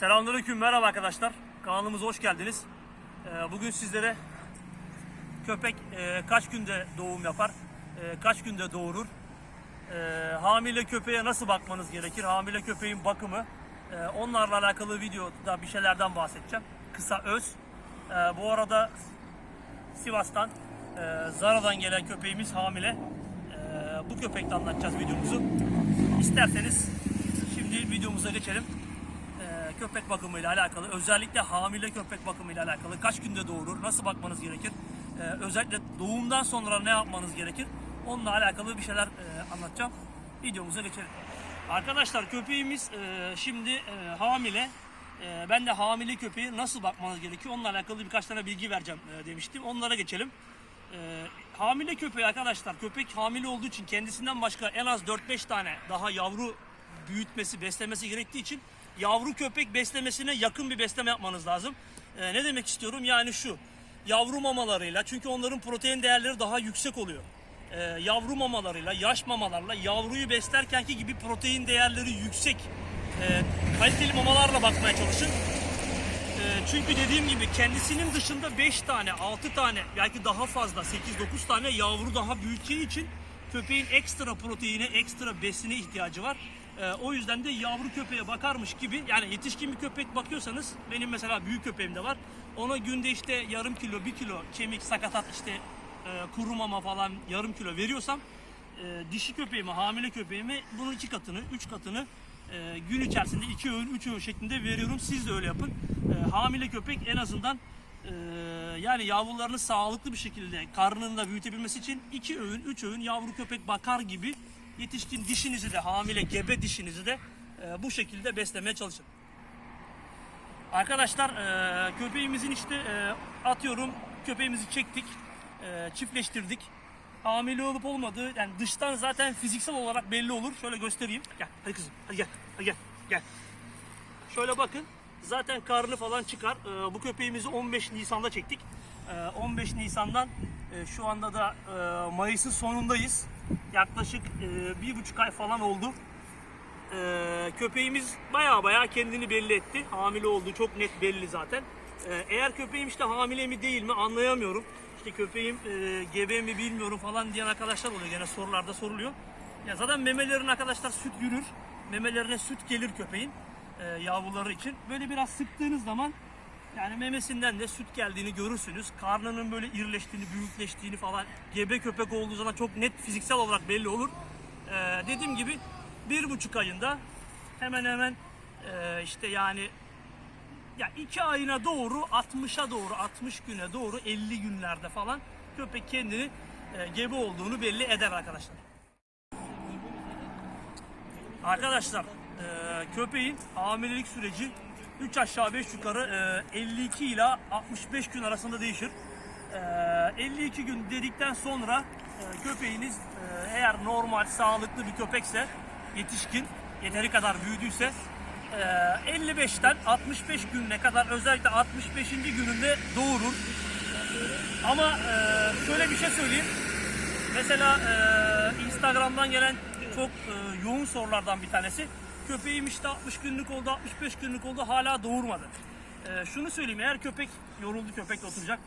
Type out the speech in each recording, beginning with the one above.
Selamünaleyküm, merhaba arkadaşlar. Kanalımıza hoş geldiniz. Ee, Bugün sizlere köpek e, kaç günde doğum yapar, e, kaç günde doğurur, e, hamile köpeğe nasıl bakmanız gerekir, hamile köpeğin bakımı, onlarla alakalı videoda bir şeylerden bahsedeceğim. Kısa öz. Bu arada Sivas'tan, Zara'dan gelen köpeğimiz hamile. Bu köpekle anlatacağız videomuzu. İsterseniz şimdi videomuza geçelim. Köpek bakımıyla alakalı, özellikle hamile köpek bakımıyla alakalı kaç günde doğurur, nasıl bakmanız gerekir, Ee, özellikle doğumdan sonra ne yapmanız gerekir, onunla alakalı bir şeyler e, anlatacağım. Videomuza geçelim. Arkadaşlar köpeğimiz e, şimdi e, hamile. E, ben de hamile köpeği nasıl bakmanız gerekiyor, onunla alakalı birkaç tane bilgi vereceğim e, demiştim. Onlara geçelim. E, hamile köpeği arkadaşlar, köpek hamile olduğu için kendisinden başka en az 4-5 tane daha yavru büyütmesi, beslemesi gerektiği için yavru köpek beslemesine yakın bir besleme yapmanız lazım. Ee, ne demek istiyorum? Yani şu, yavru mamalarıyla, çünkü onların protein değerleri daha yüksek oluyor. Ee, yavru mamalarıyla, yaş mamalarla yavruyu beslerkenki gibi protein değerleri yüksek, e, kaliteli mamalarla bakmaya çalışın. Ee, çünkü dediğim gibi kendisinin dışında 5 tane, 6 tane, belki daha fazla 8-9 tane yavru daha büyüteceği için köpeğin ekstra proteine, ekstra besine ihtiyacı var. Ee, o yüzden de yavru köpeğe bakarmış gibi, yani yetişkin bir köpek bakıyorsanız, benim mesela büyük köpeğim de var. Ona günde işte yarım kilo, bir kilo kemik, sakatat işte e, kuru mama falan yarım kilo veriyorsam, e, dişi köpeğime, hamile köpeğime bunun iki katını, üç katını e, gün içerisinde iki öğün, üç öğün şeklinde veriyorum. Siz de öyle yapın. E, hamile köpek en azından e, yani yavrularını sağlıklı bir şekilde karnında büyütebilmesi için iki öğün, üç öğün yavru köpek bakar gibi yetişkin dişinizi de, hamile gebe dişinizi de e, bu şekilde beslemeye çalışın. Arkadaşlar e, köpeğimizin işte e, atıyorum köpeğimizi çektik, e, çiftleştirdik. Hamile olup olmadığı yani dıştan zaten fiziksel olarak belli olur. Şöyle göstereyim. Gel hadi kızım hadi gel hadi gel gel. Şöyle bakın zaten karnı falan çıkar. E, bu köpeğimizi 15 Nisan'da çektik. E, 15 Nisan'dan e, şu anda da e, Mayıs'ın sonundayız. Yaklaşık e, bir buçuk ay falan oldu. Ee, köpeğimiz baya baya kendini belli etti. Hamile olduğu çok net belli zaten. Ee, eğer köpeğim işte hamile mi değil mi anlayamıyorum. İşte köpeğim e, gebe mi bilmiyorum falan diyen arkadaşlar oluyor. Gene sorularda soruluyor. Ya zaten memelerin arkadaşlar süt yürür. Memelerine süt gelir köpeğin e, yavruları için. Böyle biraz sıktığınız zaman yani memesinden de süt geldiğini görürsünüz. Karnının böyle irileştiğini, büyükleştiğini falan gebe köpek olduğu zaman çok net fiziksel olarak belli olur. Ee, dediğim gibi bir buçuk ayında hemen hemen e, işte yani ya iki ayına doğru 60'a doğru 60 güne doğru 50 günlerde falan köpek kendini e, gebe olduğunu belli eder arkadaşlar. Arkadaşlar e, köpeğin hamilelik süreci 3 aşağı 5 yukarı e, 52 ila 65 gün arasında değişir. E, 52 gün dedikten sonra e, köpeğiniz e, eğer normal sağlıklı bir köpekse yetişkin yeteri kadar büyüdüyse e, 55'ten 65 gününe kadar özellikle 65. gününde doğurur. Ama e, şöyle bir şey söyleyeyim. Mesela e, Instagram'dan gelen çok e, yoğun sorulardan bir tanesi. Köpeğim işte 60 günlük oldu, 65 günlük oldu hala doğurmadı. E, şunu söyleyeyim eğer köpek yoruldu köpekle oturacak.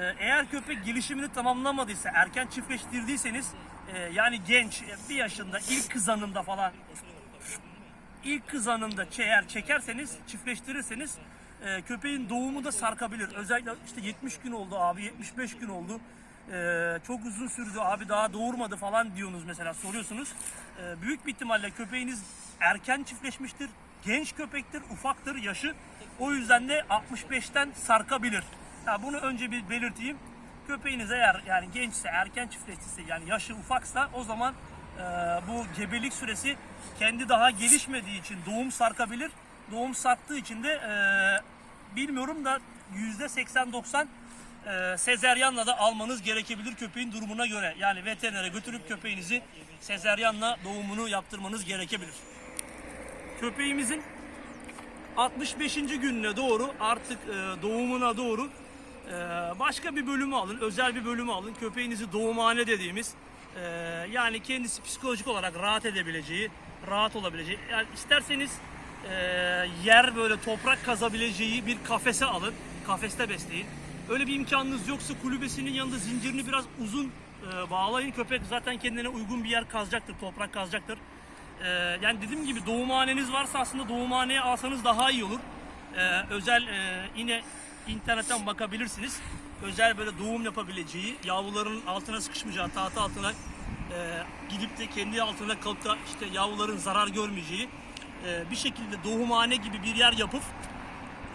E, eğer köpek gelişimini tamamlamadıysa, erken çiftleştirdiyseniz e, yani genç, bir yaşında ilk kızanında falan ilk kızanında eğer çekerseniz, çiftleştirirseniz e, köpeğin doğumu da sarkabilir. Özellikle işte 70 gün oldu abi, 75 gün oldu. E, çok uzun sürdü abi daha doğurmadı falan diyorsunuz mesela soruyorsunuz. E, büyük bir ihtimalle köpeğiniz erken çiftleşmiştir. Genç köpektir, ufaktır yaşı. O yüzden de 65'ten sarkabilir. Ya bunu önce bir belirteyim. Köpeğiniz eğer yani gençse, erken çiftleştiyse yani yaşı ufaksa o zaman e, bu gebelik süresi kendi daha gelişmediği için doğum sarkabilir. Doğum sarktığı için de e, bilmiyorum da %80-90 e, sezeryanla da almanız gerekebilir köpeğin durumuna göre. Yani veterinere götürüp köpeğinizi sezeryanla doğumunu yaptırmanız gerekebilir. Köpeğimizin 65. gününe doğru artık e, doğumuna doğru e, başka bir bölümü alın, özel bir bölümü alın. Köpeğinizi doğumhane dediğimiz e, yani kendisi psikolojik olarak rahat edebileceği, rahat olabileceği. Yani isterseniz e, yer böyle toprak kazabileceği bir kafese alın. Kafeste besleyin. Öyle bir imkanınız yoksa kulübesinin yanında zincirini biraz uzun e, bağlayın. Köpek zaten kendine uygun bir yer kazacaktır, toprak kazacaktır. E, yani dediğim gibi doğumhaneniz varsa aslında doğumhaneye alsanız daha iyi olur. E, özel e, yine internetten bakabilirsiniz. Özel böyle doğum yapabileceği, yavruların altına sıkışmayacağı, tahta altına e, gidip de kendi altına kalıp da işte yavruların zarar görmeyeceği e, bir şekilde doğumhane gibi bir yer yapıp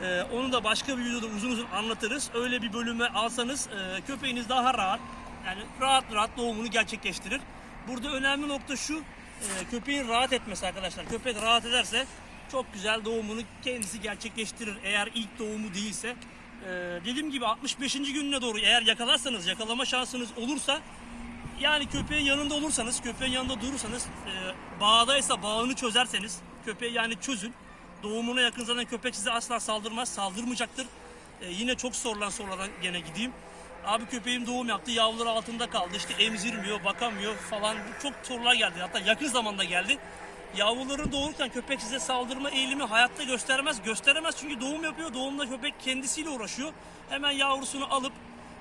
ee, onu da başka bir videoda uzun uzun anlatırız. Öyle bir bölüme alsanız e, köpeğiniz daha rahat, yani rahat rahat doğumunu gerçekleştirir. Burada önemli nokta şu, e, köpeğin rahat etmesi arkadaşlar. Köpek rahat ederse çok güzel doğumunu kendisi gerçekleştirir. Eğer ilk doğumu değilse. E, dediğim gibi 65. gününe doğru eğer yakalarsanız, yakalama şansınız olursa yani köpeğin yanında olursanız, köpeğin yanında durursanız, e, bağdaysa bağını çözerseniz, köpeği yani çözün. Doğumuna yakın zaten köpek size asla saldırmaz, saldırmayacaktır. E, yine çok sorulan sorulardan gene gideyim. Abi köpeğim doğum yaptı, yavruları altında kaldı, işte emzirmiyor, bakamıyor falan. Çok sorular geldi, hatta yakın zamanda geldi. Yavruların doğururken köpek size saldırma eğilimi hayatta göstermez. Gösteremez çünkü doğum yapıyor. Doğumda köpek kendisiyle uğraşıyor. Hemen yavrusunu alıp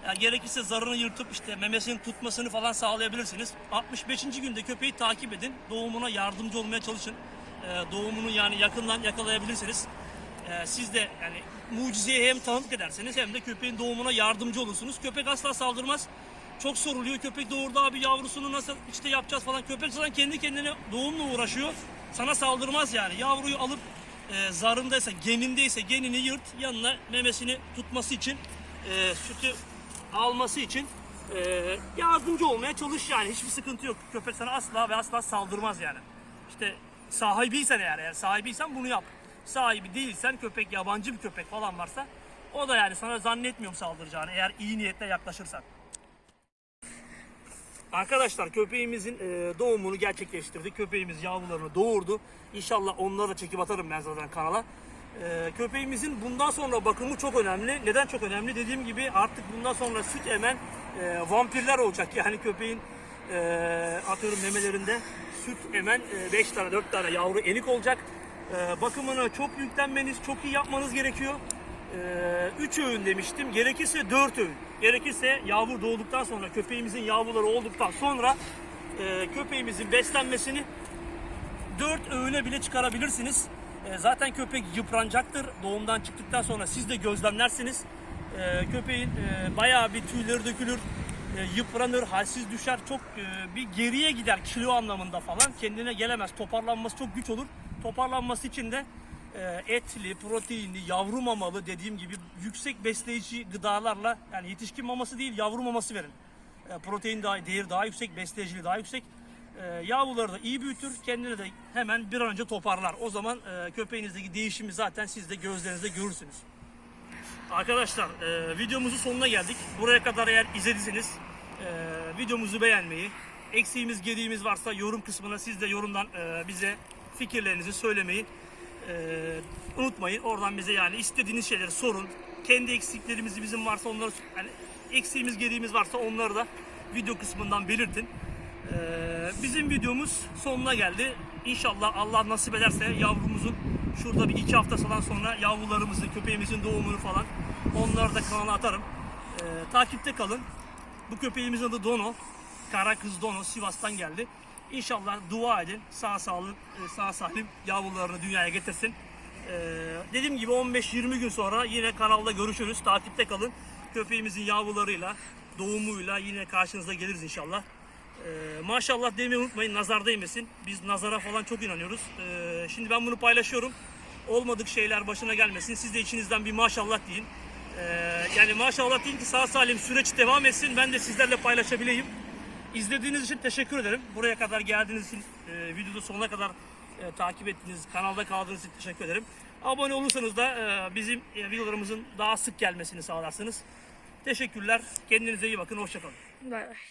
yani gerekirse zarını yırtıp işte memesini tutmasını falan sağlayabilirsiniz. 65. günde köpeği takip edin. Doğumuna yardımcı olmaya çalışın. Ee, doğumunu yani yakından yakalayabilirsiniz. Ee, siz de yani mucizeye hem tanıklık ederseniz hem de köpeğin doğumuna yardımcı olursunuz. Köpek asla saldırmaz. Çok soruluyor. Köpek doğurdu abi yavrusunu nasıl işte yapacağız falan. Köpek zaten kendi kendine doğumla uğraşıyor. Sana saldırmaz yani. Yavruyu alıp e, zarındaysa, genindeyse genini yırt. Yanına memesini tutması için e, sütü alması için e, yardımcı olmaya çalış yani. Hiçbir sıkıntı yok. Köpek sana asla ve asla saldırmaz yani. İşte sahibiysen eğer, eğer sahibiysen bunu yap. Sahibi değilsen köpek yabancı bir köpek falan varsa o da yani sana zannetmiyorum saldıracağını eğer iyi niyetle yaklaşırsan. Arkadaşlar köpeğimizin e, doğumunu gerçekleştirdik. Köpeğimiz yavrularını doğurdu. İnşallah onları da çekip atarım ben zaten kanala. E, köpeğimizin bundan sonra bakımı çok önemli. Neden çok önemli? Dediğim gibi artık bundan sonra süt emen e, vampirler olacak. Yani köpeğin atıyorum memelerinde süt emen 5 tane 4 tane yavru enik olacak. E, bakımını çok yüklenmeniz, çok iyi yapmanız gerekiyor. 3 öğün demiştim. Gerekirse 4 öğün. Gerekirse yavru doğduktan sonra köpeğimizin yavruları olduktan sonra e, köpeğimizin beslenmesini 4 öğüne bile çıkarabilirsiniz. E, zaten köpek yıpranacaktır. Doğumdan çıktıktan sonra siz de gözlemlersiniz. E, köpeğin e, bayağı bir tüyleri dökülür. Yıpranır, halsiz düşer. Çok bir geriye gider kilo anlamında falan. Kendine gelemez. Toparlanması çok güç olur. Toparlanması için de e, etli, proteinli, yavru mamalı dediğim gibi yüksek besleyici gıdalarla yani yetişkin maması değil yavru maması verin. E, protein daha, değeri daha yüksek, besleyiciliği daha yüksek. E, yavruları da iyi büyütür, kendini de hemen bir an önce toparlar. O zaman köpeğinizdeki değişimi zaten siz de gözlerinizde görürsünüz. Arkadaşlar videomuzun sonuna geldik. Buraya kadar eğer izlediyseniz videomuzu beğenmeyi, eksiğimiz gediğimiz varsa yorum kısmına siz de yorumdan bize fikirlerinizi söylemeyi e, unutmayın. Oradan bize yani istediğiniz şeyleri sorun. Kendi eksiklerimizi bizim varsa onları yani eksiğimiz gediğimiz varsa onları da video kısmından belirtin. E, bizim videomuz sonuna geldi. İnşallah Allah nasip ederse yavrumuzun şurada bir iki hafta falan sonra yavrularımızın, köpeğimizin doğumunu falan onları da kanala atarım. E, takipte kalın. Bu köpeğimizin adı Dono. Kara kız Dono Sivas'tan geldi. İnşallah dua edin. Sağ sağlık, e, sağ salim yavrularını dünyaya getirsin. E, dediğim gibi 15-20 gün sonra yine kanalda görüşürüz. Takipte kalın. Köpeğimizin yavrularıyla, doğumuyla yine karşınıza geliriz inşallah. E, maşallah demeyi unutmayın. Nazar değmesin. Biz nazara falan çok inanıyoruz. E, şimdi ben bunu paylaşıyorum. Olmadık şeyler başına gelmesin. Siz de içinizden bir maşallah deyin. E, yani maşallah deyin ki sağ salim süreç devam etsin. Ben de sizlerle paylaşabileyim. İzlediğiniz için teşekkür ederim. Buraya kadar geldiğiniz için, e, videoda sonuna kadar e, takip ettiğiniz, kanalda kaldığınız için teşekkür ederim. Abone olursanız da e, bizim e, videolarımızın daha sık gelmesini sağlarsınız. Teşekkürler. Kendinize iyi bakın. Hoşçakalın. Bay bay.